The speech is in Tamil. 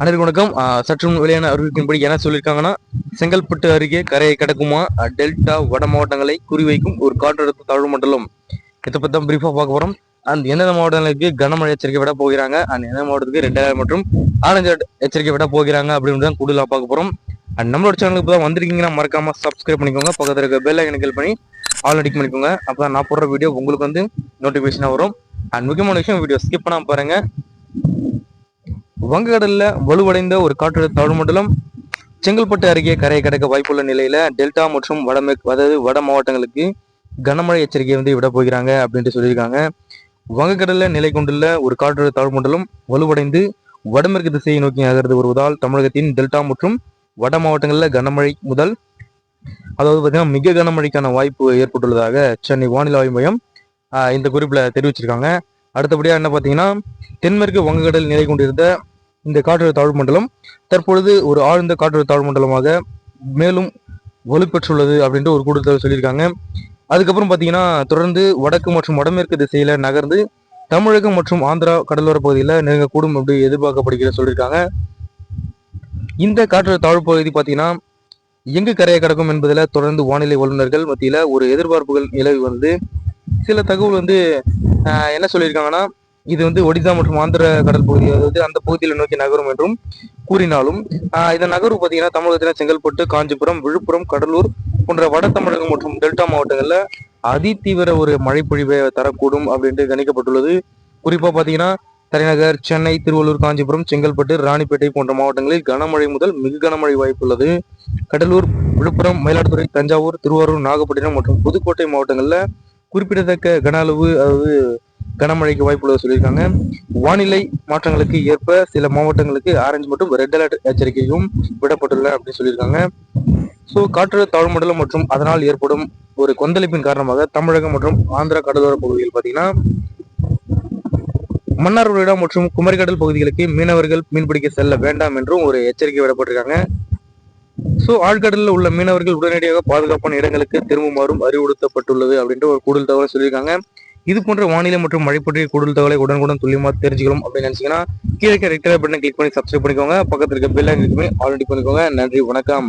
அனைவருக்கும் வணக்கம். சற்று முன் வெளியான அறிவிப்பின்படி என்ன சொல்லியிருக்காங்கன்னா செங்கல்பட்டு அருகே கரையை கடக்குமா? டெல்டா வட மாவட்டங்களை குறிவைக்கும் ஒரு காற்றழுத்த தாழ்வு மண்டலம். இதை பற்றி தான் பார்க்க போகிறோம் அண்ட் எந்தெந்த மாவட்டங்களுக்கு கனமழை எச்சரிக்கை விட போகிறாங்க? அண்ட் எந்த மாவட்டத்துக்கு ரெண்டாயிரம் மற்றும் ஆரஞ்சு எச்சரிக்கை விட போகிறாங்க? அப்படின்னு தான் கூடுதலாக பார்க்க போகிறோம் அண்ட் நம்மளோட சேனலுக்கு தான் வந்திருக்கீங்கன்னா மறக்காம சப்ஸ்கிரைப் பண்ணிக்கோங்க. பக்கத்தில் இருக்க பெல் ஐக்கனை கிளிக் பண்ணி ஆல் அடிக் பண்ணிக்கோங்க. அப்பதான் நான் போடுற வீடியோ உங்களுக்கு வந்து நோட்டிஃபிகேஷனாக வரும். அண்ட் முக்கியமான விஷயம் வீடியோ ஸ்கிப் பண்ணாம பாருங்க. வங்கக்கடலில் வலுவடைந்த ஒரு காற்றழுத்த தாழ்வு மண்டலம் செங்கல்பட்டு அருகே கரையை கடக்க வாய்ப்புள்ள நிலையில டெல்டா மற்றும் வடமேற்கு அதாவது வட மாவட்டங்களுக்கு கனமழை எச்சரிக்கை வந்து விட போகிறாங்க அப்படின்ட்டு சொல்லியிருக்காங்க. வங்கக்கடலில் நிலை கொண்டுள்ள ஒரு காற்றழுத்த தாழ்வு மண்டலம் வலுவடைந்து வடமேற்கு திசையை நோக்கி நகர்ந்து வருவதால் தமிழகத்தின் டெல்டா மற்றும் வட மாவட்டங்களில் கனமழை முதல் அதாவது பார்த்தீங்கன்னா மிக கனமழைக்கான வாய்ப்பு ஏற்பட்டுள்ளதாக சென்னை வானிலை ஆய்வு மையம் இந்த குறிப்பில் தெரிவிச்சிருக்காங்க. அடுத்தபடியாக என்ன பார்த்தீங்கன்னா தென்மேற்கு வங்கக்கடல் நிலை கொண்டிருந்த இந்த காற்றழுத்த தாழ்வு மண்டலம் தற்பொழுது ஒரு ஆழ்ந்த காற்றழுத்த தாழ்வு மண்டலமாக மேலும் வலுப்பெற்றுள்ளது அப்படின்ட்டு ஒரு கூடுதல் சொல்லியிருக்காங்க. அதுக்கப்புறம் பார்த்தீங்கன்னா தொடர்ந்து வடக்கு மற்றும் வடமேற்கு திசையில் நகர்ந்து தமிழகம் மற்றும் ஆந்திரா கடலோர பகுதியில் நெருங்கக்கூடும் அப்படி எதிர்பார்க்கப்படுகிற சொல்லியிருக்காங்க. இந்த காற்றழுத்த தாழ்வு பகுதி பார்த்தீங்கன்னா எங்கு கரையை கடக்கும் என்பதில் தொடர்ந்து வானிலை வல்லுநர்கள் மத்தியில் ஒரு எதிர்பார்ப்புகள் நிலவி வந்து சில தகவல் வந்து என்ன சொல்லியிருக்காங்கன்னா இது வந்து ஒடிசா மற்றும் ஆந்திர கடல் பகுதி அதாவது அந்த பகுதியில் நோக்கி நகரும் என்றும் கூறினாலும் இந்த இதன் நகர்வு பார்த்தீங்கன்னா தமிழகத்தில் செங்கல்பட்டு காஞ்சிபுரம் விழுப்புரம் கடலூர் போன்ற வட தமிழகம் மற்றும் டெல்டா மாவட்டங்களில் அதிதீவிர ஒரு மழைப்பொழிவை தரக்கூடும் அப்படின்ட்டு கணிக்கப்பட்டுள்ளது. குறிப்பாக பார்த்தீங்கன்னா தலைநகர் சென்னை திருவள்ளூர் காஞ்சிபுரம் செங்கல்பட்டு ராணிப்பேட்டை போன்ற மாவட்டங்களில் கனமழை முதல் மிக கனமழை வாய்ப்புள்ளது கடலூர் விழுப்புரம் மயிலாடுதுறை தஞ்சாவூர் திருவாரூர் நாகப்பட்டினம் மற்றும் புதுக்கோட்டை மாவட்டங்களில் குறிப்பிடத்தக்க கன அளவு அதாவது கனமழைக்கு வாய்ப்புள்ளது சொல்லியிருக்காங்க. வானிலை மாற்றங்களுக்கு ஏற்ப சில மாவட்டங்களுக்கு ஆரஞ்சு மற்றும் ரெட் அலர்ட் எச்சரிக்கையும் விடப்பட்டுள்ள அப்படின்னு சொல்லியிருக்காங்க. ஸோ காற்று தாழ்மண்டலம் மற்றும் அதனால் ஏற்படும் ஒரு கொந்தளிப்பின் காரணமாக தமிழகம் மற்றும் ஆந்திரா கடலோர பகுதியில் பார்த்தீங்கன்னா மன்னார் மன்னார்குடிடம் மற்றும் குமரிக்கடல் பகுதிகளுக்கு மீனவர்கள் மீன்பிடிக்க செல்ல வேண்டாம் என்றும் ஒரு எச்சரிக்கை விடப்பட்டிருக்காங்க. ஸோ ஆழ்கடலில் உள்ள மீனவர்கள் உடனடியாக பாதுகாப்பான இடங்களுக்கு திரும்புமாறும் அறிவுறுத்தப்பட்டுள்ளது அப்படின்ற ஒரு கூடுதல் தகவல் சொல்லியிருக்காங்க. இது போன்ற வானிலை மற்றும் மழை பற்றிய கூடுதல் தகவலை உடனுக்குடன் துல்லியமாக தெரிஞ்சுக்கணும் அப்படின்னு நினைச்சீங்கன்னா கீழே ரெக்டர் பட்டனை கிளிக் பண்ணி சப்ஸ்கிரைப் பண்ணிக்கோங்க. பக்கத்துல இருக்க பெல் ஆல்ரெடி பண்ணிக்கோங்க. நன்றி வணக்கம்.